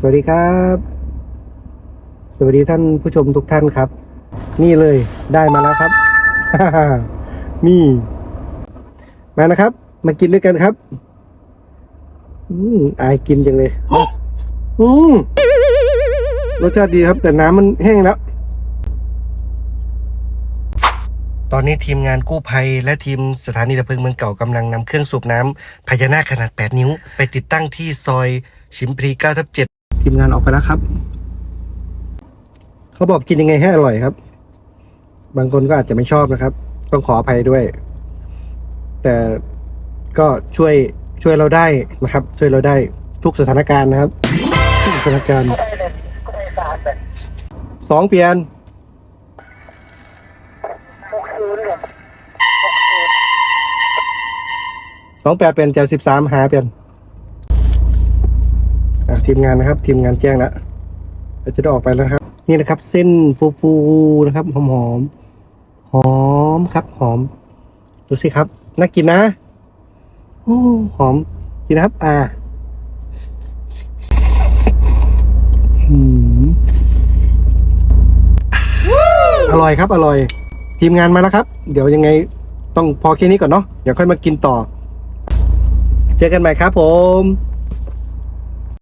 สวัสดีครับ สวัสดีท่านผู้ชมทุกท่านครับ นี่เลยได้มาแล้วครับ นี่ มานะครับ มากินด้วยกันครับ อืมอายกินจังเลยอืมรสชาติดีครับ แต่น้ำมันแห้งแล้ว ตอนนี้ทีมงานกู้ภัย และทีมสถานีดับเพลิงเมืองเก่ากำลังนำเครื่องสูบน้ำพญานาคขนาด 8 นิ้ว ไปติดตั้งที่ซอยชิมพรี9ทับ7 ทีมงานออกไปแล้วครับ เขาบอกกินยังไงให้อร่อยครับ บางคนก็อาจจะไม่ชอบนะครับ ต้องขออภัยด้วย แต่ก็ช่วยช่วยเราได้นะครับ ช่วยเราได้ทุกสถานการณ์นะครับทุกสถานการณ์สองเปลี่ยนสองแปดเป็นเจ็ดสิบสามหาเปลี่ยน ทีมงานนะครับ ทีมงานแจ้งแล้วเราจะได้ออกไปแล้วครับ นี่นะครับ เส้นฟูๆนะครับหอมหอมหอมครับ หอมดูสิครับน่ากินนะโอ้หอมกินนะครับ อ่าอืมอร่อยครับ อร่อย ทีมงานมาแล้วครับ เดี๋ยวยังไงต้องพอแค่นี้ก่อนเนาะเดี๋ยวค่อยมากินต่อ เจอกันใหม่ครับผม